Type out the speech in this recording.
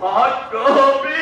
মহাকবি